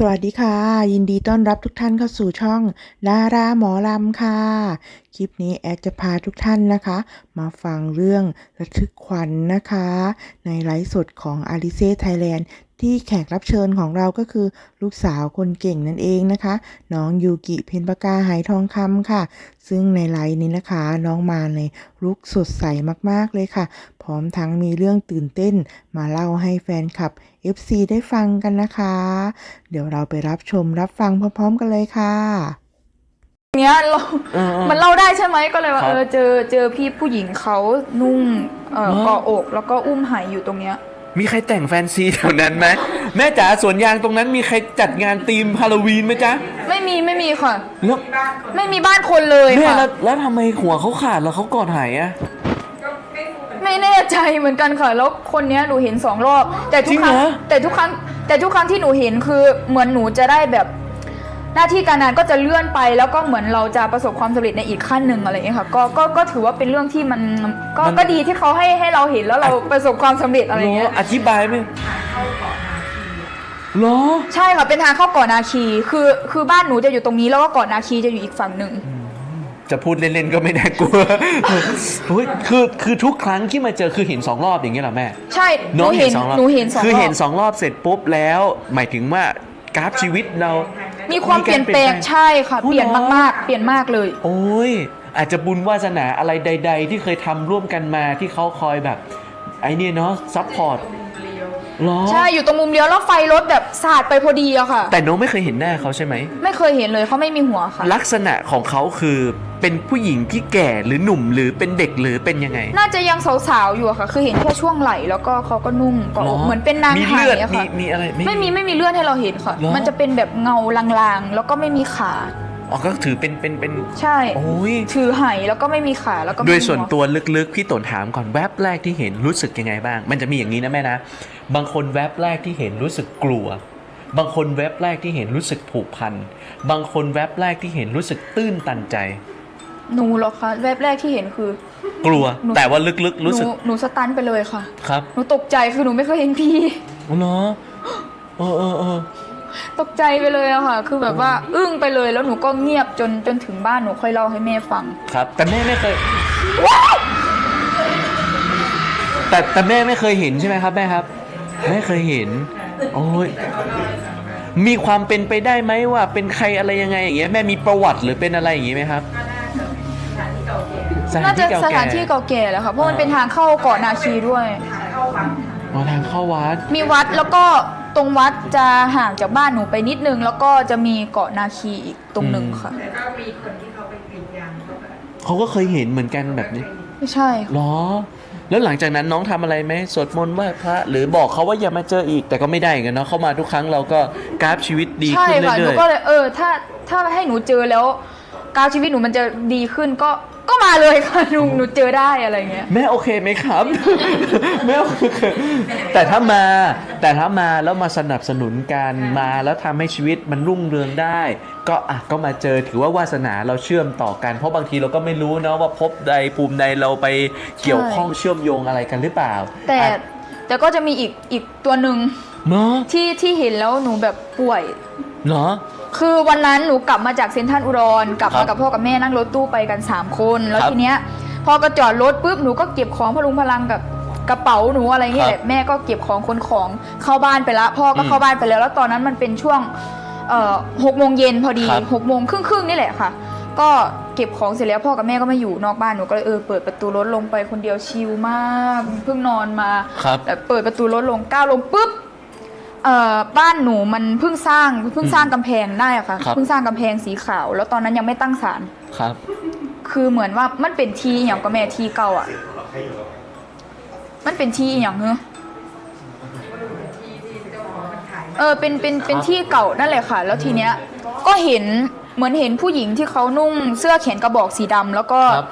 สวัสดีค่ะ ยินดีต้อนรับทุกท่านเข้าสู่ช่องดาราหมอลำค่ะคลิปนี้แอดจะพาทุกท่านนะคะ มาฟังเรื่องระทึกขวัญนนะคะ ในไลฟ์สดของอาริเซ่ไทยแลนด์ที่แขกรับเชิญของเราก็คือลูกสาวคนเก่งนั่นเองนะคะ น้องยูกิเพนปากาหายทองคำค่ะ ซึ่งในไลฟ์นี้นะคะ น้องมาในลุคสดใสมากๆเลยค่ะ พร้อมทั้งมีเรื่องตื่นเต้น มาเล่าให้แฟนคลับ FC ได้ฟังกันนะคะ เดี๋ยวเราไปรับชมรับฟังพร้อมๆกันเลยค่ะเนี้ยเราเออเออมันเล่าได้ ใช่ไหมก็เลยว่าครับเออเจอเจอพี่ผู้หญิงเขานุ่งเอ่อเหรอเกาะอก แล้วก็อุ้มไหายอยู่ตรงเนี้ย มีใครแต่งแฟนซีแถวนั้นไหมแม่จ๋าสวนยางตรงนั้นมีใครจัดงานธีมฮาโลวีนไหมจ๊ะไม่มีไม่มีค่ะ แล้วไม่มีบ้านคนเลยแม่ค่ะ แล้วแล้วทำไมหัวเขาขาดแล้วเขากอดหายอะ ไม่แน่ใจเหมือนกันค่ะแล้วคนเนี้ยหนูเห็นสองรอบ แต่ทุกครั้งแต่ทุกครั้งแต่ทุกครั้งที่หนูเห็นคือเหมือนหนูจะได้แบบ หน้าที่การงานก็จะเลื่อนไป แล้วก็เหมือนเราจะประสบความสำเร็จในอีกขั้นหนึ่งอะไรอย่างเงี้ยค่ะก็ก็ก็ถือว่าเป็นเรื่องที่มันก็ก็ดีที่เขาให้ให้เราเห็นแล้วเราประสบความสำเร็จอะไรอย่างเงี้ยเหรออธิบายไหมเหรอ ใช่ค่ะเป็นทางเข้าเกาะนาคีคือคือบ้านหนูจะอยู่ตรงนี้แล้วก็เกาะนาคีจะอยู่อีกฝั่งหนึ่ง จะพูดเล่น ๆ ก็ไม่น่ากลัวเฮ้ยคือคือทุกครั้งที่มาเจอคือเห็นสองรอบอย่างเงี้ยเหรอแม่ใช่หน้นูองเห็นสองรอบหนูเห็นสองคือรอเห็นบสองรอบเสร็จปุ๊บแล้ว หมายถึงว่า กราฟชีวิตเรา มีความเปลี่ยนแปลงใช่ค่ะพูดเปลี่ยนเหรอมากๆ เปลี่ยนมากเลย โอ้ย อาจจะบุญวาสนาอะไรใด ๆ ที่เคยทำร่วมกันมาที่เขาคอยแบบ ไอ้เนี่ยเนาะซัพพอร์ต หรอ ใช่อยู่ตรงมุมเลี้ยวแล้วไฟรถแบบสาดไปพอดีอะค่ะ แต่น้องไม่เคยเห็นหน้าเขาใช่ไหม ไม่เคยเห็นเลยเขาไม่มีหัวค่ะ ลักษณะของเขาคือเป็นผู้หญิงที่แก่หรือหนุ่มหรือเป็นเด็กหรือเป็นยังไง น่าจะยังสาวๆอยู่อะค่ะ คือเห็นแค่ช่วงไหล่แล้วก็เขาก็นุ่งเกาะอกเหมือนเป็นนางมีไหาเลือดยอะมีค่ะ มีอะไร ไม่มีไม่มีเลือดให้เราเห็นค่ะเหรอ มันจะเป็นแบบเงาลางๆ แล้วก็ไม่มีขา อ๋อก็ถือเป็นเป็นเป็นใช่โอ้ยถือไหายแล้วก็ไม่มีขาแล้วก็ไม่โดมียส่วนหัตัวลึกๆ พี่ตนถามก่อนแวบแรกที่เห็นรู้สึกยังไงบ้าง มันจะมีอย่างนี้นะแม่นะ บางคนแวบแรกที่เห็นรู้สึกกลัว บางคนแวบแรกที่เห็นรู้สึกผูกพัน บางคนแวบแรกที่เห็นรู้สึกตื้นตันใจ หนูเหรอคะแวบแรกที่เห็นคือกลัวหนูแต่ว่าลึกๆ รู้สึกหนูหนูสตันไปเลยค่ะ ครับ หนูตกใจคือหนูไม่เคยเห็นพี่อ๋อเหรอเออเออเออ ตกใจไปเลยอะค่ะ คือแบบว่าอึ้งไปเลยแล้วหนูก็เงียบจนจนถึงบ้านหนูค่อยเล่าให้แม่ฟัง ครับ แต่แม่ไม่เคย แต่แต่แม่ไม่เคยเห็นใช่ไหมครับแม่ครับ ไม่เคยเห็น โอ้ยมีความเป็นไปได้ไหมว่าเป็นใครอะไรยังไงอย่างเงี้ยแม่มีประวัติหรือเป็นอะไรอย่างงี้ไหมครับสถาน่านจะที่เก่าสแก่ถานที่เก่าแก่แหละค่ะเพราะมันเป็นทางเข้าเกาะนาคีด้วย อ๋อทางเข้าวัด มีวัดแล้วก็ ตรงวัดจะห่างจากบ้านหนูไปนิดนึง แล้วก็จะมีเกาะนาคีอีกตรงหนึ่งค่ะแต่ก็มีคนที่เขาไปกรีดยางเขาก็เขาก็เคยเห็นเหมือนกันแบบนี้ไม่ใช่หรอ แล้วหลังจากนั้นน้องทำอะไรไหมสวดมนต์ไหว้พระหรือบอกเขาว่าอย่ามาเจออีกแต่ก็ไม่ได้กันเนาะเข้ามาทุกครั้งเราก็กราฟชีวิตดีใช่ขึ้นค่ะหนูเรื่อยก็เลยเออ ถ้าถ้าให้หนูเจอแล้วการชีวิตหนูมันจะดีขึ้นก็ ก็มาเลยค่ะหนูหนูเจอได้อะไรเงี้ยๆแม่โอเคไหมครับ แม่โอเคแต่ถ้ามาแต่ถ้ามาแล้วมาสนับสนุนกันมาแล้วทำให้ชีวิตมันรุ่งเรืองได้ ก็อะก็มาเจอถือว่าวาสนาเราเชื่อมต่อกัน เพราะบางทีเราก็ไม่รู้เนาะว่าภพใดภูมิใดเราไปเกี่ยวข้องเชื่อมโยงอะไรกันหรือเปล่าแต่อะแต่ก็จะมีอีกอีกตัวหนึ่งเนาะที่ที่เห็นแล้วหนูแบบป่วย เนาะ คือวันนั้นหนูกลับมาจากเซ็นทรัลอุดรกลับครัมาบกับพ่อกับแม่นั่งรถตู้ไปกัน 3 คน แล้วครับทีเนี้ยพอกระจอดรถปุ๊บหนูก็เก็บของพลุงพลังกับกระเป๋าหนูอะไรเงี้ยครับแหละแม่ก็เก็บของคนของเข้าบ้านไปละพ่อก็อืมเข้าบ้านไปแล้วแล้วตอนนั้นมันเป็นช่วงเอ่อหกโมงเย็นพอดีครับหกโมงครึ่งครึ่งๆนี่แหละค่ะ ก็เก็บของเสร็จแล้วพ่อกับแม่ก็ไม่อยู่นอกบ้านหนูก็เลยเออเปิดประตูรถลงไปคนเดียวชิลมากเพิ่งนอนมาครับแต่เปิดประตูรถลงก้าวลงปุ๊บเอ่อบ้านหนูมันเพิ่งสร้างเพิ่งสร้างกำแพงได้อะค่ะครับ เพิ่งสร้างกำแพงสีขาว แล้วตอนนั้นยังไม่ตั้งศาลครับ คือเหมือนว่ามันเป็นทีอย่างกับแม่ทีเก่าอะ มันเป็นทีอย่างเนอะเออเป็นเป็นเป็นที่เก่านั่นแหละค่ะ แล้วทีเนี้ยก็เห็นเหมือนเห็นผู้หญิงที่เขานุ่งเสื้อแขนกระบอกสีดำแล้วก็ครับ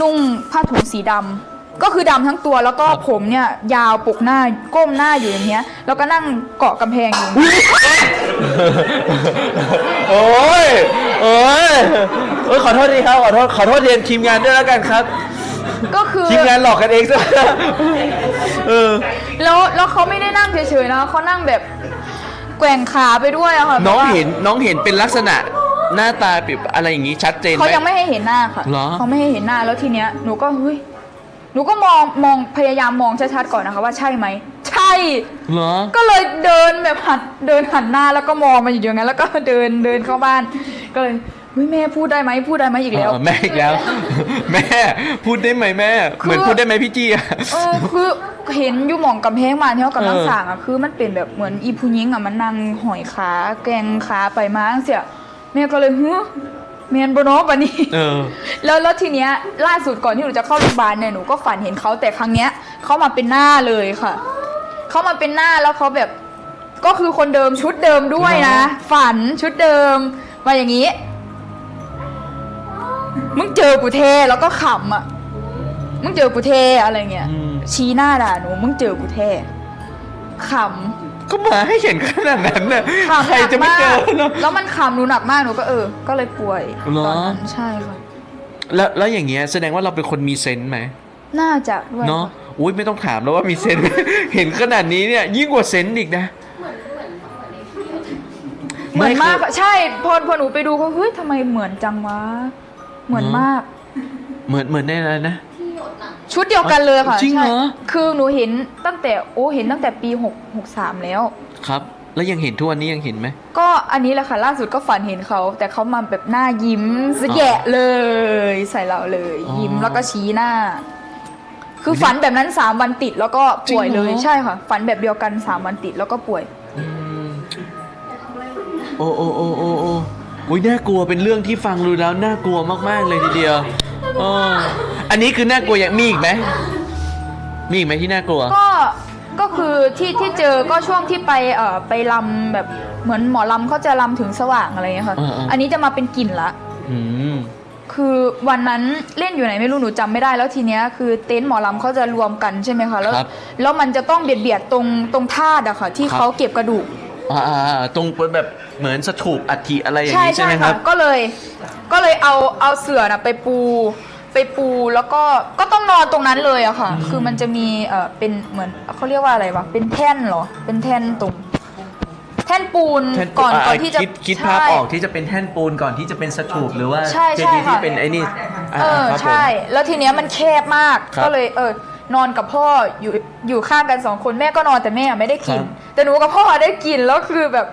นุ่งผ้าถุงสีดำ ก็คือดำทั้งตัวแล้วก็ครับผมเนี่ยยาวปกหน้าก้มหน้าอยู่อย่างเงี้ย แล้วก็นั่งเกาะกำแพงอยู่ โอ้ยโอ้ยโอ้ยขอโทษทีครับ ขอโทษ ขอโทษเรียนทีมงานด้วยแล้วกันครับ ก็คือ ทีมงานหลอกกันเองซะเออ แล้วแล้วเขาไม่ได้นั่งเฉยๆนะเขานั่งแบบแกว่งขาไปด้วยอะค่ะน้องแบบว่าเห็น น้องเห็นเป็นลักษณะหน้าตาแบบอะไรอย่างงี้ชัดเจนไหม เขายังไม่ให้เห็นหน้าค่ะเหรอ เขาไม่ให้เห็นหน้าแล้วทีเนี้ยหนูก็เฮ้ย หนูก็มองมองพยายามมองชัดๆก่อนนะคะว่าใช่ไหมใช่ เหรอ ก็เลยเดินแบบหันเดินหันหน้าแล้วก็มองมันอยู่อย่างนั้นแล้วก็เดินเดินเข้าบ้าน ก็เลยเฮ้ยแม่พูดได้ไหมพูดได้ไหมอีกแล้ว เออแม่อีกแล้ว แม่พูดได้ไหมแม่ คือ เหมือนพูดได้ไหมพี่จี้อะ เออคือเห็นอยู่หมองกำแพงมาที่เขากำลังเออ สั่งอะคือมันเป็นแบบเหมือนอีผู้หญิงอะมันนั่งหอยขาแกงขาไปมาจังเสียแม่ก็เลยเฮ้ย เมียนบเนอปะนี่เออ แล้วแล้วทีเนี้ยล่าสุดก่อนที่หนูจะเข้าโรงพยาบาลเนี่ยหนูก็ฝันเห็นเขาแต่ครั้งเนี้ยเขามาเป็นหน้าเลยค่ะเขามาเป็นหน้าแล้วเขาแบบก็คือคนเดิมชุดเดิมด้วยนะเหรอฝันชุดเดิมมาอย่างนี้ มึงเจอกูเทแล้วก็ขำอะ มึงเจอกูเทอะไรเงี้ยอืมชี้หน้าด่าหนู มึงเจอกูเทข ก็มาให้เห็นขนาดนั้นน่ะำขำใครจะไม่เจอหนักเนาะมากแล้วมันขำหนูหนักมากหนูก็เออ ก็เลยป่วยเหรอ ตอนนั้นใช่ค่ะ แล้วแล้วอย่างเงี้ยแสดงว่าเราเป็นคนมีเซนส์ไหมน่าจะด้วยเนาะค่ะอุ้ยไม่ต้องถามแล้วว่ามีเซนส์ไหม เห็นขนาดนี้เนี่ยยิ่งกว่าเซนส์อีกนะ เหมือนมากไค่ะใช่พอพอหนูไปดูก็เฮ้ยทำไมเหมือนจังวะเหมือนมาก เหมือนเหมือนในอะไรนะ ชุดเดียวกันเลยค่ะจริงเหรอ ใช่คือหนูเห็นตั้งแต่โอ้เห็นตั้งแต่ปีหกหกสามแล้ว ครับ แล้วยังเห็นทุกวันนี้ยังเห็นไหม ก็อันนี้แหละค่ะ ล่าสุดก็ฝันเห็นเขา แต่เขามาแบบหน้ายิ้มสแยะเลย ใส่เราเลย อ๋อยิ้มแล้วก็ชี้หน้า คือฝันแบบนั้นสามวันติดแล้วก็ป่วยเลยจริงเหรอ ใช่ค่ะ ฝันแบบเดียวกันสามวันติดแล้วก็ป่วย อืมโอ้โอ้โอ้โอ้โอ้อุ้ยน่ากลัวเป็นเรื่องที่ฟังดูแล้วน่ากลัวมากๆเลยทีเดียวเออ อันนี้คือน่ากลัวอย่างมีอีกไหมมีอีกไหมที่น่ากลัว ก็ก็คือที่ที่เจอก็ช่วงที่ไปเอ่อไปลำแบบเหมือนหมอลำเขาจะลำถึงสว่างอะไรอย่างเงี้ยค่ะ อ่าๆ อันนี้จะมาเป็นกลิ่นละ อืม คือวันนั้นเล่นอยู่ไหนไม่รู้หนูจำไม่ได้แล้วทีเนี้ยคือเต็นท์หมอลำเขาจะรวมกันใช่ไหมคะแล้วครับแล้วมันจะต้องเบียดเบียดๆตรงตรงธาตุอะค่ะ ที่ครับ เขาเก็บกระดูก อ่าอ่าอ่าตรงแบบเหมือนสถูปอัฐิอะไรอย่างใช่นี้ใช่ใช่ไหมคค่ะรับ ก็เลยก็เลยเอาเอาเสื่อน่ะไปปู ไปปูแล้วก็ก็ต้องนอนตรงนั้นเลยอะค่ะ คือมันจะมีเอ่อเป็นเหมือนเขาเรียกว่าอะไรวะเป็นแท่นเหรอ เป็นแท่นตรงแท่นปูนแท่นก่อนอ่าก่อนที่จะคิดคิดภาพใช่ออกที่จะเป็นแท่นปูนก่อนที่จะเป็นสถูปหรือว่าใช่เจใช่ดีย์ที่ค่ะ เป็นไอ้นี่อ่าเออครับผม ใช่ แล้วทีเนี้ยมันแคบมากครับก็เลยเออนอนกับพ่ออยู่อยู่ข้างกันสองคนแม่ก็นอนแต่แม่ไม่ได้กิน ครับแต่หนูกับพ่อได้กินแล้วคือแบบ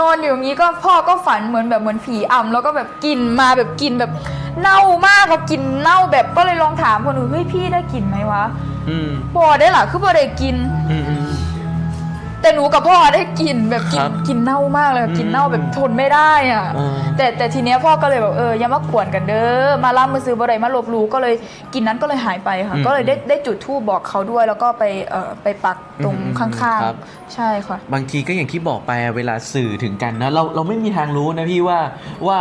นอนอยู่อย่างนี้ก็พ่อก็ฝันเหมือนแบบเหมือนผีอำแล้วก็แบบกินมาแบบกินแบบ เน่ามากก็กินเน่าแบบก็เลยลองถามคนอื่นเฮ้ยพี่ได้กินไหมวะอืมบอได้เหรอคือบ่ได้กิน อืมอืม แต่หนูกับพ่อได้กินแบบกิครันบกินเน่ามากเลยอืมกินเน่าแบบทนไม่ได้อะอ่า แต่แต่ทีเนี้ยพ่อก็เลยแบบเอออย่ามาขวนกันเด้อมาล่ามือซื้อบ่ได้มาลบหลูก็เลยกินนั้นก็เลยหายไปค่ะอืมก็เลยได้ได้จุดธูปบอกเขาด้วย แล้วก็ไปเอ่อไปปักตรงอืมข้างครับๆใช่ค่ะ บางทีก็อย่างที่บอกไปอะเวลาสื่อถึงกันนะเราเราไม่มีทางรู้นะพี่ว่าว่า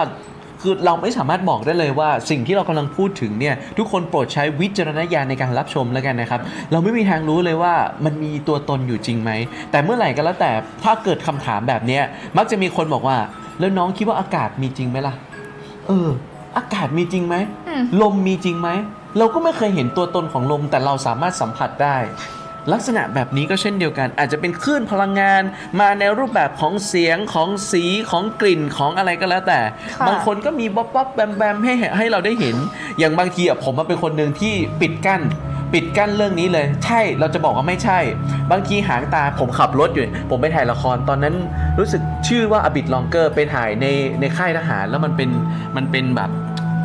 คือเราไม่สามารถบอกได้เลยว่าสิ่งที่เรากำลังพูดถึงเนี่ยทุกคนโปรดใช้วิจารณญาณในการรับชมแล้วกันนะครับ เราไม่มีทางรู้เลยว่ามันมีตัวตนอยู่จริงไหม แต่เมื่อไหร่ก็แล้วแต่ถ้าเกิดคำถามแบบเนี้ยมักจะมีคนบอกว่า แล้วน้องคิดว่าอากาศมีจริงไหมล่ะ เออ อากาศมีจริงไหมอืมลมมีจริงไหมเราก็ไม่เคยเห็นตัวตนของลมแต่เราสามารถสัมผัสได้ ลักษณะแบบนี้ก็เช่นเดียวกัน อาจจะเป็นคลื่นพลังงานมาในรูปแบบของเสียงของสีของกลิ่นของอะไรก็แล้วแต่ค่ะบางคนก็มีบ๊อบบ๊อบแบมแบมให้ให้เราได้เห็น อย่างบางทีอะผมมาเป็นคนหนึ่งที่ปิดกั้นปิดกั้นเรื่องนี้เลย ใช่เราจะบอกว่าไม่ใช่ บางทีหางตาผมขับรถอยู่ ผมไปถ่ายละครตอนนั้นรู้สึกชื่อว่าอบิดลองเกอร์ไปถ่ายในในค่ายทหารแล้วมันเป็นมันเป็นแบบ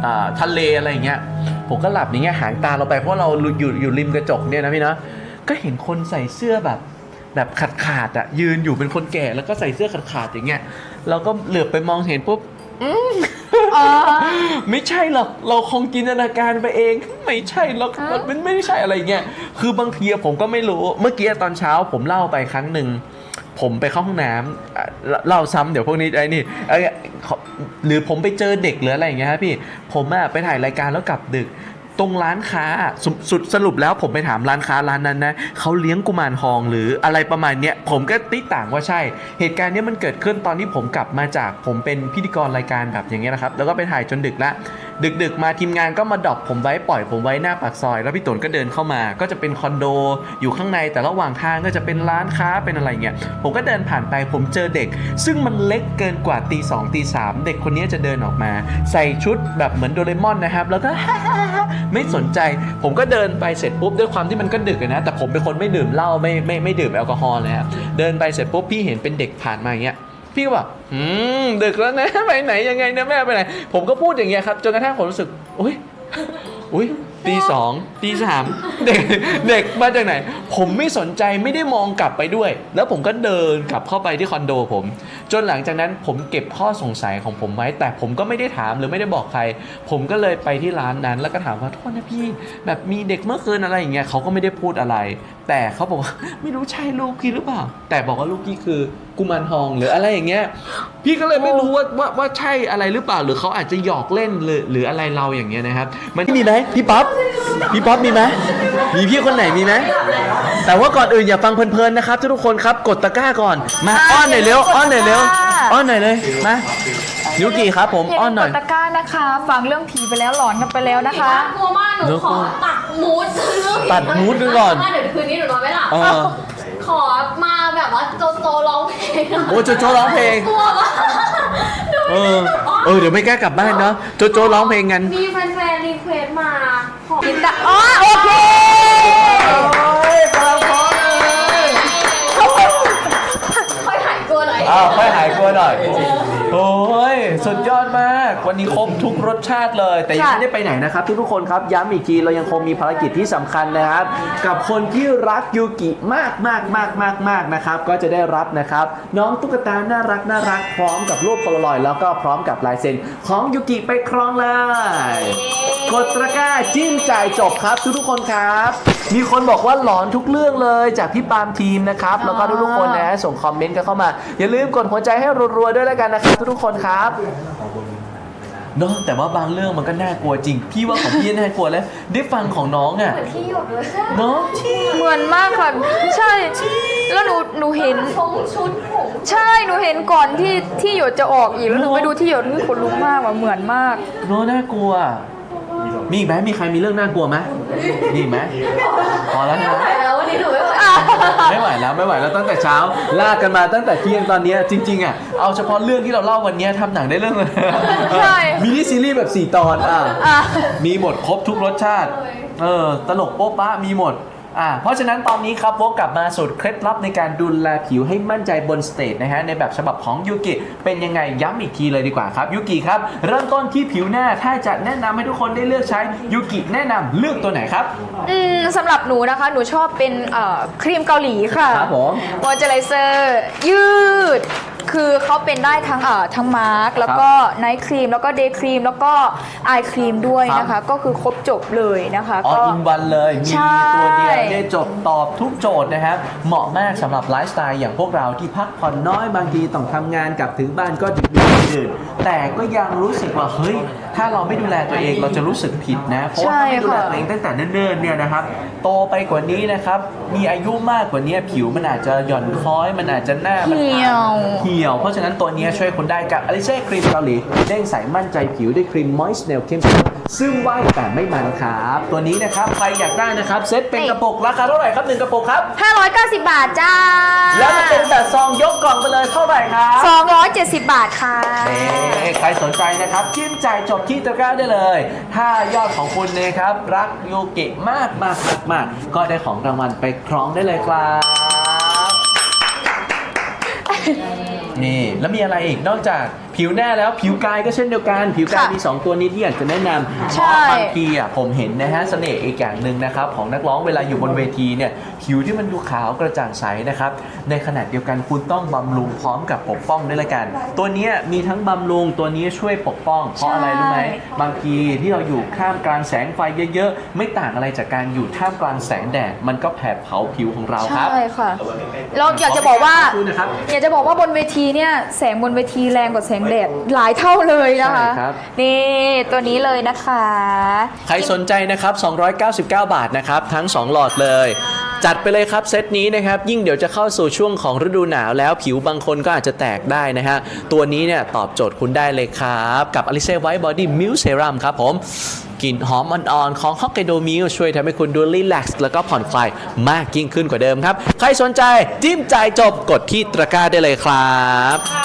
อ่าทะเลอะไรอย่างเงี้ยผมก็หลับอย่างเงี้ยหางตาเราไปเพราะเราอยู่อยู่ริมกระจกเนี่ยนะพี่เนาะ ก็เห็นคนใส่เสื้อแบบ แบบขาดขาดๆอะยืนอยู่เป็นคนแก่แล้วก็ใส่เสื้อขาดขาดๆอย่างเงี้ยเราก็เหลือบไปมองเห็นปุ๊บอ๋อไม่ใช่หรอก เราคงจินตนาการไปเอง ไม่ใช่หรอกอะมันไม่ใช่อะไรเงี้ย คือบางทีผมก็ไม่รู้ เมื่อกี้ตอนเช้าผมเล่าไปครั้งหนึ่ง ผมไปเข้าห้องน้ำอะเล่าซ้ำเดี๋ยวพวกนี้ไอ้นี่ไอ้ขอหรือผมไปเจอเด็กหรืออะไรอย่างเงี้ยครับพี่ ผมอะไปถ่ายรายการแล้วกลับดึก ตรงร้านค้าสรุสุดสรุปแล้วผมไปถามร้านค้าร้านนั้นนะเขาเลี้ยงกุมารทองหรืออะไรประมาณเนี้ยผมก็ติต่างว่าใช่ เหตุการณ์นี้มันเกิดขึ้นตอนที่ผมกลับมาจากผมเป็นพิธีกรรายการแบบอย่างเงี้ยนะครับ แล้วก็ไปถ่ายจนดึกละดึกๆ มาทีมงานก็มาดอปผมไว้ปล่อยผมไว้หน้าปากซอย แล้วพี่ตนก็เดินเข้ามา ก็จะเป็นคอนโดอยู่ข้างในแต่ระหว่างทางก็จะเป็นร้านค้าเป็นอะไรเงี้ยผมก็เดินผ่านไปผมเจอเด็ก ซึ่งมันเล็กเกินกว่าตีสองตีสามเด็กคนนี้จะเดินออกมา ใส่ชุดแบบเหมือนโดเรมอนนะครับ แล้วก็ไม่สนใจ ผมก็เดินไปเสร็จปุ๊บด้วยความที่มันก็ดึกนะแต่ผมเป็นคนไม่ดื่มเหล้าไม่ไม่ไม่ดื่มแอลกอฮอล์เลยครับเดินไปเสร็จปุ๊บพี่เห็นเป็นเด็กผ่านมาอย่างเงี้ย พี่ก็บอกอืมดึกแล้วนะไปไหนยังไงนะแม่ไปไหน ผมก็พูดอย่างเงี้ยครับจนกระทั่งผมรู้สึกอุ้ยอุ้ยตีสองตีสามเด็กเด็กมาจากไหน ผมไม่สนใจไม่ได้มองกลับไปด้วย แล้วผมก็เดินกลับเข้าไปที่คอนโดผม จนหลังจากนั้นผมเก็บข้อสงสัยของผมไว้ แต่ผมก็ไม่ได้ถามหรือไม่ได้บอกใคร ผมก็เลยไปที่ร้านนั้น แล้วก็ถามว่าโทษนะพี่ แบบมีเด็กเมื่อคืนอะไรอย่างเงี้ยเขาก็ไม่ได้พูดอะไร แต่เขาบอกว่าไม่รู้ใช่ลูกพี่หรือเปล่า แต่บอกว่าลูกพี่คือกุมารทองหรืออะไรอย่างเงี้ย พี่ก็เลยไม่รู้ว่าว่าว่าใช่อะไรหรือเปล่าหรือเขาอาจจะหยอกเล่นหรือหรืออะไรเราอย่างเงี้ยนะครับ มันมีไหมพี่ป๊อปพี่ป๊อปมีไหมมีพี่คนไหนมีไหมแต่ว่าก่อนอื่นอย่าฟังเพลินๆนะครับทุกคนครับกดตะกร้าก่อนมาอ้อนหน่อยเร็วอ้อนหน่อยเร็วอ้อนหน่อยเลยมายูกิครับผมอย่าอ้อนลืมหกน่อยดตะกร้านะคะ ฟังเรื่องผีไปแล้วหลอนกันไปแล้วนะคะกลัวมากหนูขอตัดมูดตัดมูดดูก่อนว่าเดี๋ยวคืนนี้หนูนอนไม่หลับเออ ขอมาแบบว่าโจโจร้องเพลงโอ้โจโจร้องเพลง กลัวมากหนูเออ เออ เดี๋ยวไม่กล้ากลับบ้านเนาะ โจโจร้องเพลงกัน มีแฟนๆรีเควสมาขอกินตะอ๋อโอเคค่อยหายกลัวหน่อย อ้าวค่อยหายกลัวหน่อย โอ้ยสุดยอดมาก วันนี้ครบทุกรสชาติเลย แต่ยังไม่ได้ไปไหนนะครับ ทุกๆคนครับย้ำอีกทีเรายังคงมีภารกิจที่สำคัญนะครับ กับคนที่รักยูกิมากมากมากมากมากนะครับ ก็จะได้รับนะครับ น้องตุ๊กตาน่ารักน่ารักพร้อมกับรูปโพลารอยด์แล้วก็พร้อมกับลายเซ็นของยูกิไปครองเลยกดตะกร้าจิ้มจ่ายจบครับทุกๆคนครับ มีคนบอกว่าหลอนทุกเรื่องเลยจากพี่ปาล์มทีมนะครับ แล้วก็ทุกๆคนนะ ส่งคอมเมนต์กันเข้ามา อย่าลืมกดหัวใจให้รัวๆด้วยแล้วกันนะครับทุกๆคนครับเนาะแต่ว่าบางเรื่องมันก็น่ากลัวจริง พี่ว่าของพี่น่ากลัวแล้ว ได้ฟังของน้องอะที่หยดเลยเนาะเหมือนมากค่ะ ใช่ แล้วหนูหนูเห็น ชงชุดผมใช่หนูเห็นก่อนที่ที่หยดจะออกอีกแล้วหนูไปดูที่หยดนี่ขนลุกมากว่ะเหมือนมาก เนาะน่ากลัว มีอีกไหมมีใครมีเรื่องน่ากลัวไหมมีอีกไหมพอแล้วนะแต่แล้ววันนี้หนูไม่ไหวไม่ไหวแล้วไม่ไหวแล้วตั้งแต่เช้า ลากกันมาตั้งแต่เที่ยงตอนเนี้ยจริง ๆอะเอาเฉพาะเรื่องที่เราเล่าวันเนี้ยทำหนังได้เรื่องเลยใช่ มินิซีรีส์แบบ 4 ตอนอะ อะ มีหมดครบทุกรสชาติ เออ ตลกโป๊ะปะมีหมด อ่าเพราะฉะนั้นตอนนี้ครับวกกลับมาสูตรเคล็ดลับในการดูแลผิวให้มั่นใจบนสเตจนะฮะในแบบฉบับของยูกิเป็นยังไงย้ำอีกทีเลยดีกว่าครับยูกิครับเริ่มต้นที่ผิวหน้าถ้าจะแนะนำให้ทุกคนได้เลือกใช้ยูกิแนะนำเลือกตัวไหนครับ อืมสำหรับหนูนะคะ หนูชอบเป็นเอ่อครีมเกาหลีค่ะครับผม มอยเจอไรเซอร์ยืด คือเขาเป็นได้ทั้งเอ่อทั้งมาร์กแล้วก็ไนท์ครีมแล้วก็เดย์ครีมแล้วก็ไอครีมด้วยนะคะ ก็คือครบจบเลยนะคะออก็ อินวันเลย มีใช่ตัวเดียวได้จบตอบทุกโจทย์นะครับ เหมาะมากสำหรับไลฟ์สไตล์อย่างพวกเราที่พักผ่อนน้อยบางทีต้องทำงานกลับถึงบ้านก็ดึกดื่นดื่นแต่ก็ยังรู้สึกว่า เฮ้ย ถ้าเราไม่ดูแลตัวเองเราจะรู้สึกผิดนะ เพราะว่าถ้าไม่ดูแลตัวเองตั้งแต่เนิ่นๆเนี่ยนะครับ โตไปกว่านี้นะครับ มีอายุมากกว่านี้ผิวมันอาจจะหย่อนคล้อย มันอาจจะหน้ามันเหี่ยว เหี่ยวเพราะฉะนั้นตัวนี้ช่วยคนได้กับอลิเซ่ครีมเกาหลีเด้งใสมั่นใจผิวด้วยครีม Moist Nail เข้มข้นซึ่งไหวแต่ไม่มันครับ ตัวนี้นะครับใครอยากได้นะครับเซ็ตเป็นกระปุกราคาเท่าไหร่ครับหนึ่งกระปุกครับ 590 บาทจ้า แล้วจะเป็นแบบซองยกกล่องไปเลยเท่าไหร่ครับ 270 บาทค่ะเอ้ใครสนใจนะครับจิ้มจ่ายจบที่ตะกร้าได้เลย ถ้ายอดของคุณนะครับรักยูกิมากมากมากมากก็ได้ของรางวัลไปครองได้เลยครับ นี่แล้วมีอะไรอีกนอกจาก ผิวหน้าแล้วผิวกายก็เช่นเดียวกัน ผิวกายค่ะมี 2 ตัวนี้ที่อยากจะแนะนำเพใช่ราะบางทีอะผมเห็นนะฮะเสน่ห์อีกอย่างหนึ่งนะครับของนักร้องเวลาอยู่บนเวทีเนี่ยผิวที่มันดูขาวกระจ่างใสนะครับในขณะเดียวกันคุณต้องบำรุงพร้อมกับปกป้องด้วยละกัน ตัวเนี้ยมีทั้งบำรุงตัวนี้ช่วยปกป้อง เพราะอะไรรู้ไหม ใช่ บางทีที่เราอยู่ท่ามกลางแสงไฟเยอะๆ ไม่ต่างอะไรจากการอยู่ท่ามกลางแสงแดดมันก็แผดเผาผิวของเราครับใช่ค่ะเราอยากจะบอกว่าขอบคุณนะครับ อยากจะบอกว่าบนเวทีเนี่ยแสงบนเวทีแรงกว่าแสงแดดหลายเท่าเลยนะคะ ใช่ครับ นี่ตัวนี้เลยนะคะ ใครสนใจนะครับ 299 บาทนะครับ ทั้ง 2 หลอดเลย จัดไปเลยครับเซตนี้นะครับ ยิ่งเดี๋ยวจะเข้าสู่ช่วงของฤดูหนาวแล้วผิวบางคนก็อาจจะแตกได้นะฮะ ตัวนี้เนี่ยตอบโจทย์คุณได้เลยครับ กับ Alice White Body Milk Serum ครับผมกลิ่นหอมอ่อนๆของ Hokkaido Milk ช่วยทำให้คุณดูรีแลกซ์แล้วก็ผ่อนคลายมากยิ่งขึ้นกว่าเดิมครับ ใครสนใจจิ้มจ่ายจบกดที่ตะกร้าได้เลยครับเ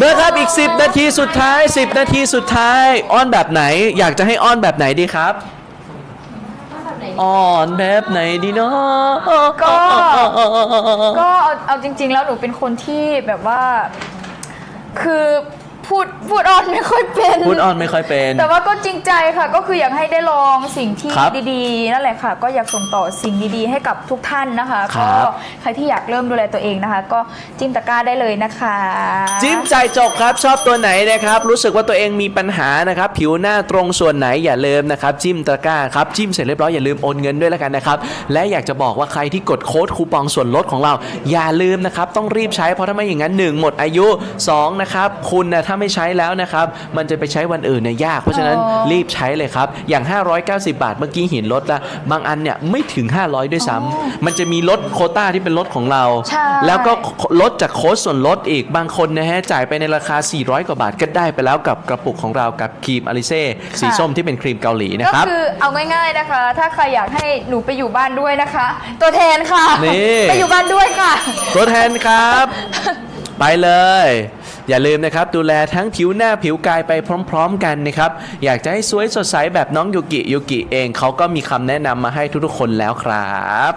นะครับอีก 10 นาทีสุดท้าย 10 นาทีสุดท้าย อ้อนแบบไหน อยากจะให้อ้อนแบบไหนดีครับ อ้อนแบบไหนดีเนาะก็ ก็เอาเอาจริง ๆ แล้วหนูเป็นคนที่แบบว่า คือ พูดพูดออนไม่ค่อยเป็น พูดอ้อนไม่ค่อยเป็น แต่ว่าก็จริงใจค่ะ ก็คืออยากให้ได้ลองสิ่งที่ครับดีๆ นั่นแหละค่ะ ก็อยากส่งต่อสิ่งดีๆ ให้กับทุกท่านนะคะครัก็บ ใครที่อยากเริ่มดูแลตัวเองนะคะ ก็จิ้มตะกร้าได้เลยนะคะ จิ้มจ่ายจบครับชอบตัวไหนนะครับ รู้สึกว่าตัวเองมีปัญหานะครับ ผิวหน้าตรงส่วนไหนอย่าลืมนะครับ จิ้มตะกร้าครับ จิ้มเสร็จเรียบร้อยอย่าลืมโอนเงินด้วยแล้วกันนะครับ และอยากจะบอกว่าใครที่กดโค้ดคูปองส่วนลดของเรา อย่าลืมนะครับ ต้องรีบใช้เพราะถ้าไม่อย่างนั้น 1 หมดอายุ 2 นะครับ คุณนะถ้าไม่ใช้แล้วนะครับ มันจะไปใช้วันอื่นเนี่ยยาก เพราะฉะนั้นอ๋อรีบใช้เลยครับ อย่าง 590 บาทเมื่อกี้เห็นลดละบางอันเนี่ยไม่ถึง 500 ด้วยซ้ำมันจะมีลดโควต้าที่เป็นลดของเรา ใช่ แล้วก็ลดจากโค้ดส่วนลดอีกบางคนนะฮะจ่ายไปในราคา 400 กว่าบาทก็ได้ไปแล้วกับกระปุกของเรากับครีมอลิเซ่สีส้มที่เป็นครีมเกาหลีนะก็ครับ คือเอาง่ายๆนะคะ ถ้าใครอยากให้หนูไปอยู่บ้านด้วยนะคะ ตัวแทนค่ะ นี่ ไปอยู่บ้านด้วยค่ะ ตัวแทนครับ ไปเลย อย่าลืมนะครับดูแลทั้งผิวหน้าผิวกายไปพร้อม ๆ กันนะครับ อยากจะให้สวยสดใสแบบน้องยูกิยูกิเองเขาก็มีคำแนะนำมาให้ทุกๆคนแล้วครับ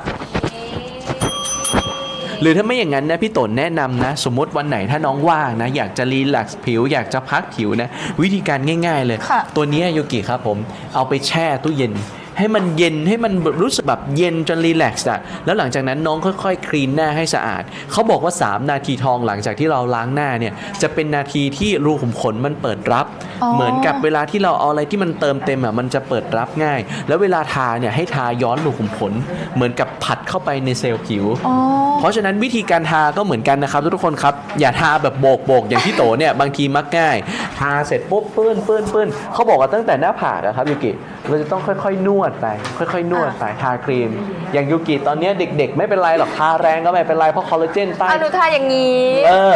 หรือถ้าไม่อย่างนั้นนะพี่ตนแนะนำนะ สมมติวันไหนถ้าน้องว่างนะ อยากจะรีแลกซ์ผิว อยากจะพักผิวนะ วิธีการง่าย ๆ เลยค่ะตัวเนี้ยยูกิครับผม เอาไปแช่ตู้เย็น ให้มันเย็นให้มันแบบรู้สึกแบบเย็นจนรีแลกซ์อะแล้วหลังจากนั้นน้องค่อยๆคลีนหน้าให้สะอาด เขาบอกว่า 3 นาทีทองหลังจากที่เราล้างหน้าเนี่ยจะเป็นนาทีที่รูขุมขนมันเปิดรับอ๋อเหมือนกับเวลาที่เราเอาอะไรที่มันเติมเต็มอะมันจะเปิดรับง่าย แล้วเวลาทาเนี่ยให้ทาย้อนรูขุมขนเหมือนกับผัดเข้าไปในเซลล์ผิวอ๋อเพราะฉะนั้นวิธีการทาก็เหมือนกันนะครับทุกคนครับอย่าทาแบบโบกโบกอย่างที่โตเนี่ยบางทีมักง่ายทาเสร็จปุ๊บปื้นปื้นปื้นเขาบอกว่าตั้งแต่หน้าผากนะครับยูกิเราจะต้องค่อยๆนวดไป ค่อยๆ นวดไปทาครีม อย่างยูกิตอนเนี้ยเด็ก ๆ ไม่เป็นไรหรอกทาแรงก็ไม่เป็นไรเพราะคอลลาเจนใต้เอาหนูทาอย่างนี้ เออ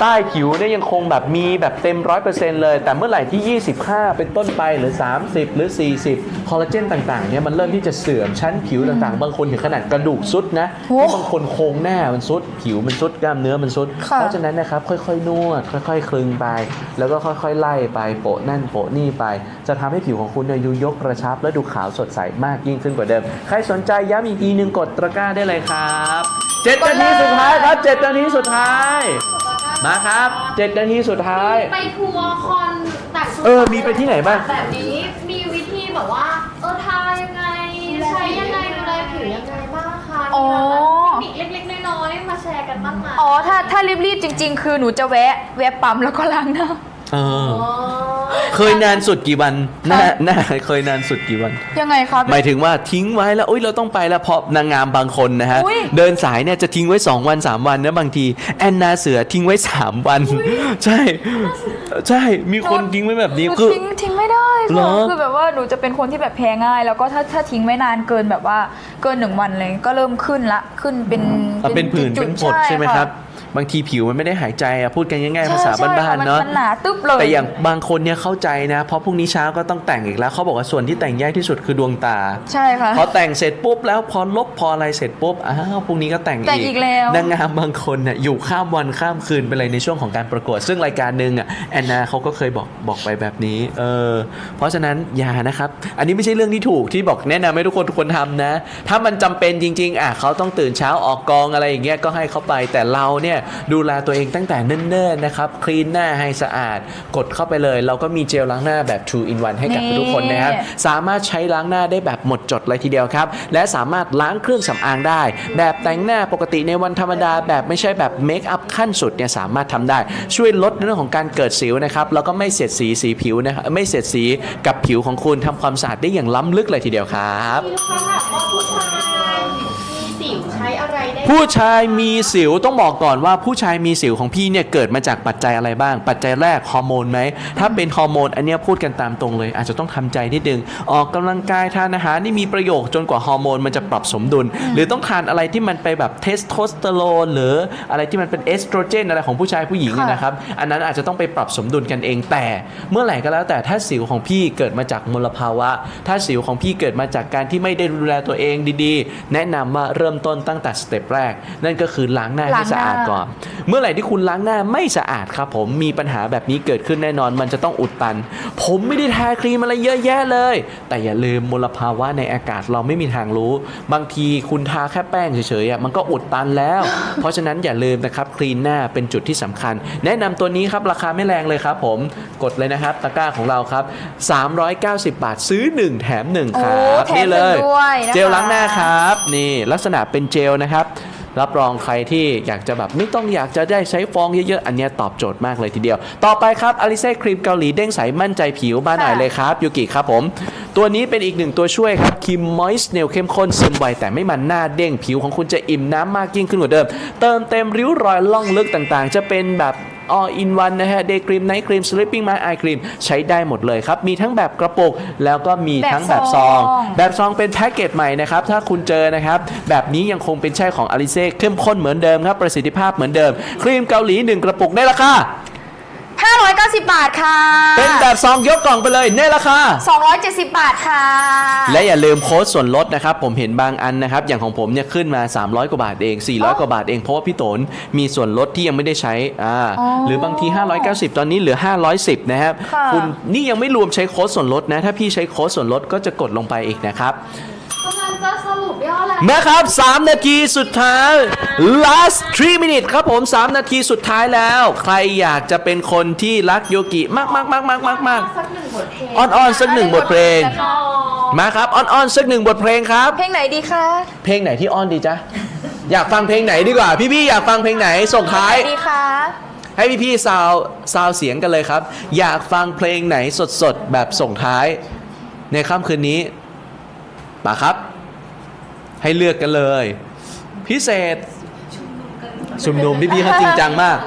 ใต้ผิวเนี่ยยังคงแบบมีแบบเต็มร้อยเปอร์เซ็นต์เลย แต่เมื่อไหร่ที่ 25 เป็นต้นไปหรือ 30 หรือ 40 คอลลาเจนต่างๆเนี่ยมันเริ่มที่จะเสื่อมชั้นผิวต่างๆ บางคนถึงขนาดกระดูกซุดนะโอ้ที่บางคนโครงหน้ามันซุดผิวมันซุดกล้ามเนื้อมันซุดค่ะเพราะฉะนั้นนะครับค่อยๆ นวด ค่อย ๆ คลึงไป แล้วก็ค่อยๆ ไล่ไปโปะนั่นโปะนี่ไป จะทำให้ผิวของคุณเนี่ยดูยกกระชับและดูขาวสดใสมากยิ่งขึ้นกว่าเดิม ใครสนใจย้ำอีกทีหนึ่งกดตะกร้าได้เลยครับเจ็ดนาทีสุดท้ายครับเจ็ดนาทีสุดท้าย มาครับเจ็ดนาทีสุดท้าย ไปทัวร์คอนแต่งชุดเออมีไปที่ไหนบ้าง แบบนี้มีวิธีแบบว่า เออทายังไง ใช้ยังไงดูแลผิวยังไงบ้างคะอ๋อ มีแบบเทคนิคเล็กๆน้อยๆมาแชร์กันบ้างไหม อ๋อ ถ้าถ้ารีบๆจริง ๆ คือหนูจะแวะ แวะปั๊มแล้วก็ล้างหน้า เอออ๋อเคยนานสุดกี่วันหน้าหน้าเคยนานสุดกี่วัน ยังไงครับ หมายถึงว่าทิ้งไว้แล้วอุ้ยเราต้องไปแล้วเพราะนางงามบางคนนะฮะ อุ๊ย เดินสายเนี่ยจะทิ้งไว้ 2 วัน 3 วันนะบางที แอนนาเสือทิ้งไว้ 3 วัน ใช่ใช่มีคนทิ้งไว้แบบนี้หนูคือ ทิ้งทิ้งไม่ได้เหรค่ะอ คือแบบว่าหนูจะเป็นคนที่แบบแพ้ง่าย แล้วก็ถ้าถ้าทิ้งไว้นานเกินแบบว่าเกินหนึ่งวันเลยก็เริ่มขึ้นละขึ้นเป็นอะเป็นผื่นจุเป็ดนๆผดใช่ไหมะครับ บางทีผิวมันไม่ได้หายใจอะพูดกันง่ายๆใช่ภาษาใช่บ้านมัๆเนาะมันหนาตึ๊บเลยแต่อย่างบางคนเนี่ยเข้าใจนะเพราะพรุ่งนี้เช้าก็ต้องแต่งอีกแล้วเขาบอกว่าส่วนที่แต่งยากที่สุดคือดวงตา ใช่ค่ะพอแต่งเสร็จปุ๊บแล้วพอลบพออะไรเสร็จปุ๊บอ้าวพรุ่งนี้ก็แต่งแต่งอีกแล้วนางงามบางคนน่ะอยู่ข้ามวันข้ามคืนไปเลยในช่วงของการประกวด ซึ่งรายการหนึ่งอะแอนนาเขาก็เคยบอกบอกไปแบบนี้เออเพราะฉะนั้นอย่านะครับ อันนี้ไม่ใช่เรื่องที่ถูกที่บอกแนะนำให้ทุกคนทุกคนทำนะ ถ้ามันจำเป็นจริง ๆอะเขาต้องตื่นเช้าออกกองอะไรอย่างเงี้ยก็ให้เขาไปแต่เราเนี่ยดูแลตัวเองตั้งแต่เนิ่นๆนะครับคลีนหน้าให้สะอาด กดเข้าไปเลย เราก็มีเจลล้างหน้าแบบ True in One ให้กับนี่ทุกคนนะครับ สามารถใช้ล้างหน้าได้แบบหมดจดเลยทีเดียวครับ และสามารถล้างเครื่องสำอางได้ แบบแต่งหน้าปกติในวันธรรมดาแบบไม่ใช่แบบเมคอัพขั้นสุดเนี่ยสามารถทำได้ช่วยลดเรื่องของการเกิดสิวนะครับแล้วก็ไม่เสียดสีสีผิวนะครับไม่เสียดสีกับผิวของคุณทำความสะอาดได้อย่างล้ำลึกเลยทีเดียวครับ สิวใช้อะไรได้ผู้ชายมีสิวต้องบอกก่อนว่าผู้ชายมีสิวของพี่เนี่ยเกิดมาจากปัจจัยอะไรบ้าง ปัจจัยแรกฮอร์โมนไหมถ้าเป็นฮอร์โมนอันเนี้ยพูดกันตามตรงเลย อาจจะต้องทำใจนิดนึงออกกำลังกายทานอาหารนี่มีประโยชน์จนกว่าฮอร์โมนมันจะปรับสมดุล หรือต้องทานอะไรที่มันไปแบบเทสโทสเตอโรนหรืออะไรที่มันเป็นเอสโตรเจนอะไรของผู้ชายผู้หญิงเนี่ยนะครับอันนั้นอาจจะต้องไปปรับสมดุลกันเองแต่ เมื่อไหร่ก็แล้วแต่ถ้าสิวของพี่เกิดมาจากมลภาวะ ถ้าสิวของพี่เกิดมาจากการที่ไม่ได้ดูแลตัวเองดีๆ แนะนำว่าเริ่มต้นตั้งแต่สเต็ปแรก นั่นก็คือล้างหน้าให้ล้างหน้า สะอาดก่อน เมื่อไหร่ที่คุณล้างหน้าไม่สะอาดครับผมมีปัญหาแบบนี้เกิดขึ้นแน่นอนมันจะต้องอุดตัน ผมไม่ได้ทาครีมอะไรเยอะแยะเลย แต่อย่าลืมมลภาวะในอากาศเราไม่มีทางรู้ บางทีคุณทาแค่แป้งเฉยๆอะมันก็อุดตันแล้ว เพราะฉะนั้นอย่าลืมนะครับคลีนหน้าเป็นจุดที่สำคัญ แนะนำตัวนี้ครับราคาไม่แรงเลยครับผมกดเลยนะครับตะกร้าของเราครับ 390 บาทซื้อ 1 แถม 1 ครัโอ้บแถมนี่เลยหนึ่งด้วยนะคะ เจลล้างหน้าครับ นี่ลักษณะเป็นเจลนะครับ รับรองใครที่อยากจะแบบไม่ต้องอยากจะได้ใช้ฟองเยอะๆ อันนี้ตอบโจทย์มากเลยทีเดียว ต่อไปครับอลิเซ่ครีมเกาหลีเด้งใสมั่นใจผิวบ้านไหนเลยครับยูกิครับผม ตัวนี้เป็นอีกหนึ่งตัวช่วยครับครีมมอยส์เนลเข้มข้นซึมไวแต่ไม่มันหน้าเด้งผิวของคุณจะอิ่มน้ำมากยิ่งขึ้นกว่าเดิม เติมเต็มริ้วรอยล่องลึกต่างๆ จะเป็นแบบ all in one นะฮะ day cream night cream sleeping mask eye cream ใช้ได้หมดเลยครับ มีทั้งแบบกระปุก แล้วก็มีทั้งแบบซอง แบบซองเป็นแพ็กเกจใหม่นะครับ ถ้าคุณเจอนะครับ แบบนี้ยังคงเป็นใช่ของอลิเซ่เข้มข้นเหมือนเดิมครับ ประสิทธิภาพเหมือนเดิม ครีมเกาหลี 1 กระปุกในราคา 590 บาทค่ะ เป็นแบบซองยกกล่องไปเลยในราคา 270 บาทค่ะ และอย่าลืมโค้ดส่วนลดนะครับ ผมเห็นบางอันนะครับ อย่างของผมเนี่ยขึ้นมา 300 กว่าบาทเอง 400 กว่าบาทเองเพราะว่าพี่โตนมีส่วนลดที่ยังไม่ได้ใช้อ่าอ๋อหรือบางที 590 ตอนนี้เหลือ 510 นะครับค่ะณนี่ยังไม่รวมใช้โค้ดส่วนลดนะ ถ้าพี่ใช้โค้ดส่วนลดก็จะกดลงไปอีกนะครับกำลังจะ นะครับ 3 นาทีสุดท้าย last 3 minutes ครับผม 3 นาทีสุดท้ายแล้ว ใครอยากจะเป็นคนที่รักโยกิมากมากมากมากมากมากสักหนึ่งบทเพลงอ่อนๆสักหนึ่งบทเพลงอ๋อมาครับอ่อนๆสักหนึ่งบทเพลงครับ เพลงไหนดีคะ เพลงไหนที่อ้อนดีจ๊ะ อยากฟังเพลงไหนดีกว่า พี่ๆอยากฟังเพลงไหนส่งท้ายเพลงไหนดีคะให้พี่ๆซาวซาวเสียงกันเลยครับ อยากฟังเพลงไหนสดๆแบบส่งท้าย ในค่ำคืนนี้มาครับ ให้เลือกกันเลย พิเศษชุมนุมพี่ๆเขาจริงจังมาก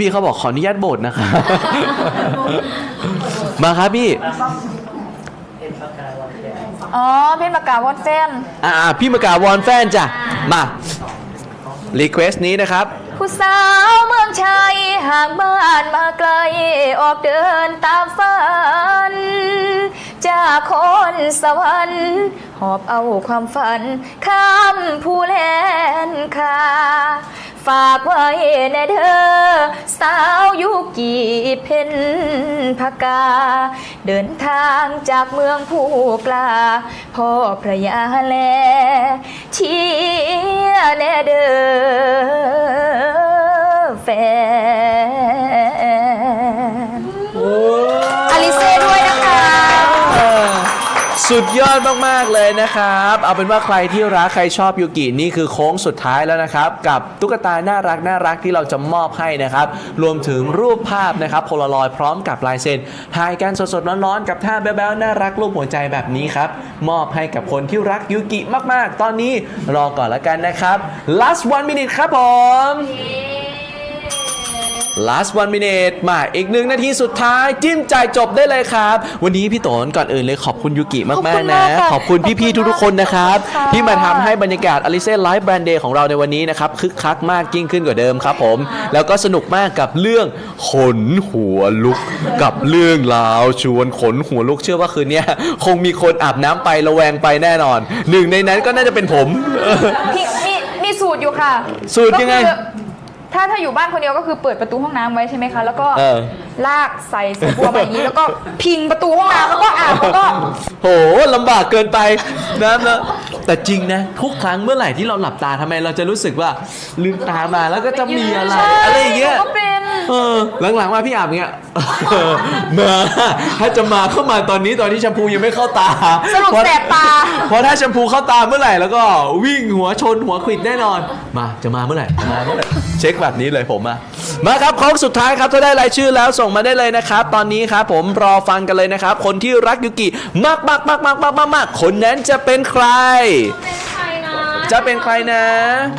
พี่ๆเขาบอกขออนุญาตโบสนะครับมาครับพี่อ๋อเพลงประกาศวอดแฟน อ่าพี่มากาวอนแฟนจ้ะมารีเควสนี้นะครับ ผู้สาวเมืองชัยห่างบ้านมาไกล ออกเดินตามฝัน จากคนสวรรค์หอบเอาความฝัน ข้ามผู้แลนคา ฝากไว้ในเธอ สาวยุกีเพ็ญพกา เดินทางจากเมืองผู้กลา พ่อพระยาแลเชียร์แนเดอแฟน สุดยอดมาก ๆ เลยนะครับ เอาเป็นว่าใครที่รักใครชอบยูกินี่คือโค้งสุดท้ายแล้วนะครับ กับตุ๊กตาน่ารักน่ารักที่เราจะมอบให้นะครับ รวมถึงรูปภาพนะครับโพลารอยพร้อมกับลายเซ็นถ่ายกันสด ๆ ร้อน ๆ กับท่าแบ๊วๆน่ารักรูปหัวใจแบบนี้ครับ มอบให้กับคนที่รักยูกิมาก ๆ ตอนนี้รอก่อนละกันนะครับ last one minute ครับผม last one minute มาอีกหนึ่งนาทีสุดท้าย จิ้มจ่ายจบได้เลยครับ วันนี้พี่โตนก่อนอื่นเลยขอบคุณยูกิมากขอบคุณๆนะ มากค่ะขอบคุณพี่ๆทุกๆคนนะครับ ขอบคุณค่ะ ที่มาทำให้บรรยากาศ Alice Live Brand Day ของเราในวันนี้นะครับ คึกคักมากยิ่งขึ้นกว่าเดิมครับผม แล้วก็สนุกมากกับเรื่องขนหัวลุก กับเรื่องราวชวนขนหัวลุกเชื่อว่าคืนเนี้ยคงมีคนอาบน้ำไประแวงไปแน่นอน หนึ่งในนั้นก็น่าจะเป็นผมมีมีมีสูตรอยู่ค่ะสูตรยังไงก็คือ ถ้าถ้าอยู่บ้านคนเดียวก็คือเปิดประตูห้องน้ำไว้ใช่ไหมคะ แล้วก็เออ ลากใส่ใส่บัวมาอย่างนี้ แล้วก็พิงประตูห้องน้ำแล้วก็อาบแล้วก็ โหลำบากเกินไปนะนะแต่จริงนะทุกครั้งเมื่อไหร่ที่เราหลับตาทำไมเราจะรู้สึกว่าลืมตามาแล้วก็จะมีอะไรใช่อะไรอย่างเงี้ย ก็เป็น เออหลังๆมาพี่อาบเงี้ยเออมาถ้าจะมาเข้ามาตอนนี้ตอนที่แชมพูยังไม่เข้าตาสรุปแสบตา เพราะถ้าแชมพูเข้าตาเมื่อไหร่แล้วก็วิ่งหัวชนหัวขวิดแน่นอน มาจะมาเมื่อไหร่จะมาเมื่อไหร่เช็คแบบนี้เลยผมมามาครับโค้งสุดท้ายครับถ้าได้รายชื่อแล้วส่งมาได้เลยนะครับ ตอนนี้ครับผมรอฟังกันเลยนะครับ คนที่รักยูกิมากมากมากมากมากมากมากคนนั้นจะเป็นใครเป็นใครนะจะเป็นใครนะ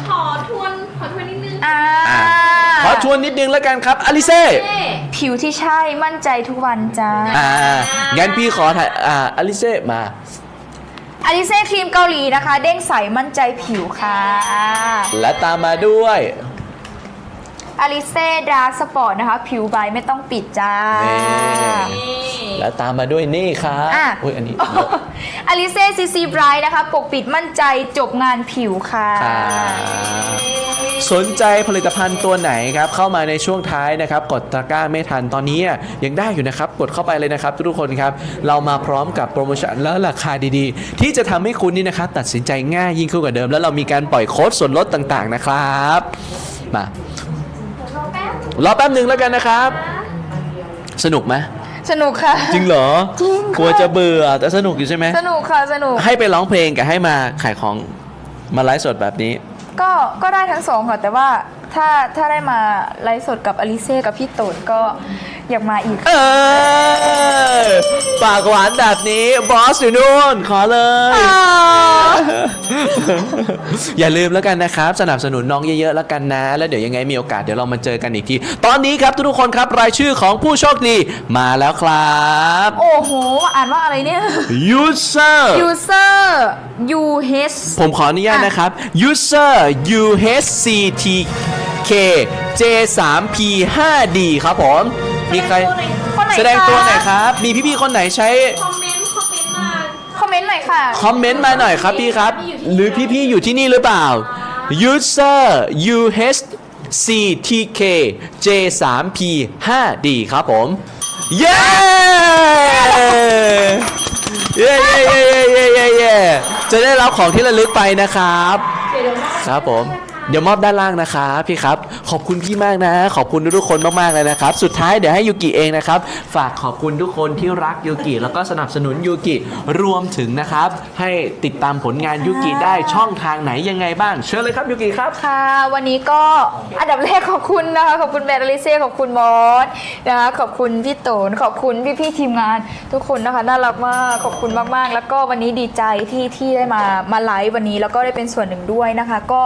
ขอทวนข อทวนนิดนึงอ่าอะขอชวนนิดนึงแล้วกันครับอลิเซ่เอ๊ะผิวที่ใช่มั่นใจทุกวันจ้าอ่างั้นพี่ขอถ่ายอ่าอลิเซ่มา อลิเซ่ครีมเกาหลีนะคะ เด้งใสมั่นใจผิวค่ะ และตามมาด้วย อลิเซ่ดาร์กสปอร์ตนะคะ ผิวใบไม่ต้องปิดจ้า นี่นี่และตามมาด้วยนี่ครับอะ อุ้ยอันนี้ อลิเซ่ซีซีไบรท์นะคะ ปกปิดมั่นใจจบงานผิวค่ะ ครับสนใจผลิตภัณฑ์ตัวไหนครับ เข้ามาในช่วงท้ายนะครับ กดตะกร้าไม่ทันตอนนี้อะยังได้อยู่นะครับ กดเข้าไปเลยนะครับ ทุกๆคนครับ เรามาพร้อมกับโปรโมชั่นและราคาดีๆ ที่จะทำให้คุณนี่นะครับ ตัดสินใจง่ายยิ่งขึ้นกว่าเดิม แล้วเรามีการปล่อยโค้ดส่วนลดต่างๆนะครับ มา รอแป๊บหนึ่งแล้วกันนะครับ สนุกไหมสนุกค่ะ จริงเหรอจริงค่ะ กลัวจะเบื่อแต่สนุกอยู่ใช่ไหมสนุกค่ะสนุก ให้ไปร้องเพลงกับให้มาขายของมาไลฟ์สดแบบนี้ ก็ก็ได้ทั้งสองค่ะ แต่ว่าถ้าถ้าได้มาไลฟ์สดกับอลิเซ่กับพี่โตนก็ อยากมาอีก เออปากหวานแบบนี้บอสอยู่นู่นขอเลย อย่าลืมแล้วกันนะครับ สนับสนุนน้องเยอะๆแล้วกันนะ แล้วเดี๋ยวยังไงมีโอกาสเดี๋ยวเรามาเจอกันอีกที ตอนนี้ครับทุกๆคนครับรายชื่อของผู้โชคดีมาแล้วครับโอ้โห อ่านว่าอะไรเนี่ย user user UH ผมขออนุญาตนะครับ user UHCTK J3P 5D ครับผม มีใคร คนไหนแสดงตัวหน่อยคะครับ มีพี่ๆคนไหนใช้คอมเมนต์คอมเมนต์มาคอมเมนต์หน่อยค่ะ คอมเมนต์มาหน่อยครับพี่ครับ หรือพี่ๆอยู่ที่นี่หรือเปล่า user UHCTK J3P 5D ครับผม เย้ เย้เย้เย้เย้เย้เย้จะได้รับของที่ระลึกไปนะครับ ครับผม เดี๋ยวมอบด้านล่างนะครับพี่ครับ ขอบคุณพี่มากนะ ขอบคุณทุกๆคนมากๆเลยนะครับ สุดท้ายเดี๋ยวให้ยูกิเองนะครับ ฝากขอบคุณทุกคนที่รักยูกิแล้วก็สนับสนุนยูกิรวมถึงนะครับ ให้ติดตามผลงานยูกิได้ช่องทางไหนยังไงบ้าง เชิญเลยครับยูกิครับ ค่ะ วันนี้ก็อันดับแรกขอบคุณนะคะขอบคุณแบรนด์อลิเซ่ขอบคุณมอสนะคะขอบคุณพี่โตนขอบคุณพี่พี่ๆทีมงาน ทุกคนนะคะน่ารักมากขอบคุณมากๆ แล้วก็วันนี้ดีใจที่ที่ได้มามาไลฟ์วันนี้แล้วก็ได้เป็นส่วนหนึ่งด้วยนะคะ ก็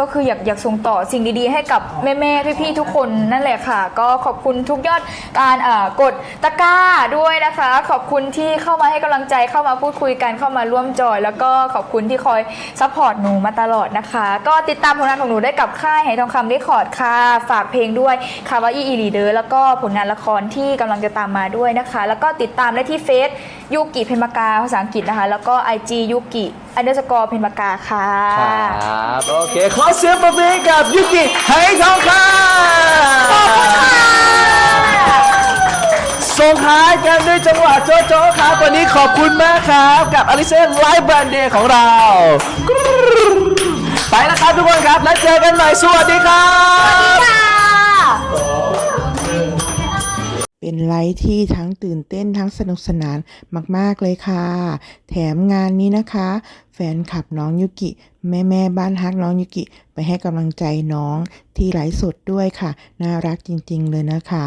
ก็คืออยากอยากส่งต่อสิ่งดีๆ ให้กับแม่แม่พี่ๆทุกคนนั่นแหละค่ะ ก็ขอบคุณทุกยอดการอ่ากดตะกร้าด้วยนะคะ ขอบคุณที่เข้ามาให้กำลังใจเข้ามาพูดคุยกันเข้ามาร่วมจอย แล้วก็ขอบคุณที่คอยซัพพอร์ตหนูมาตลอดนะคะ ก็ติดตามผลงานของหนูได้กับค่ายไหทองคำได้คอร์ดค่ะฝากเพลงด้วยคาวาอีอีลีเดอร์แล้วก็ผลงานละครที่กำลังจะตามมาด้วยนะคะ แล้วก็ติดตามได้ที่เฟซ ยูกิเพนมากาภาษาอังกฤษนะคะ แล้วก็ IG ยูกิอันเดอร์สกอร์เพนมากาค่ะ ครับโอเคขอเสียงปรบมือให้กับยูกิไหทองคำขอบคุณค่ะส่งท้ายกันด้วยจังหวะโจ๊ะโจ๊ะครับ วันนี้ขอบคุณมากครับ กับอลิเซ่ไลฟ์แบรนด์เดย์ของเรา ไปแล้วครับทุกคนครับ แล้วเจอกันใหม่สวัสดีครับ เป็นไลฟ์ที่ทั้งตื่นเต้นทั้งสนุกสนานมาก ๆ เลยค่ะ แถมงานนี้นะคะ แฟนคลับน้องยุกิ แม่แม่บ้านฮักน้องยุกิ ไปให้กำลังใจน้องที่ไลฟ์สดด้วยค่ะ น่ารักจริง ๆ เลยนะคะ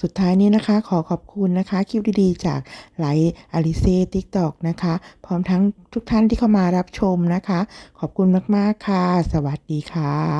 สุดท้ายนี้นะคะขอขอบคุณนะคะ คลิปดีๆ จากไลฟ์อลิเซ่ติ๊กตอกนะคะ พร้อมทั้งทุกท่านที่เข้ามารับชมนะคะ ขอบคุณมาก ๆ ค่ะ สวัสดีค่ะ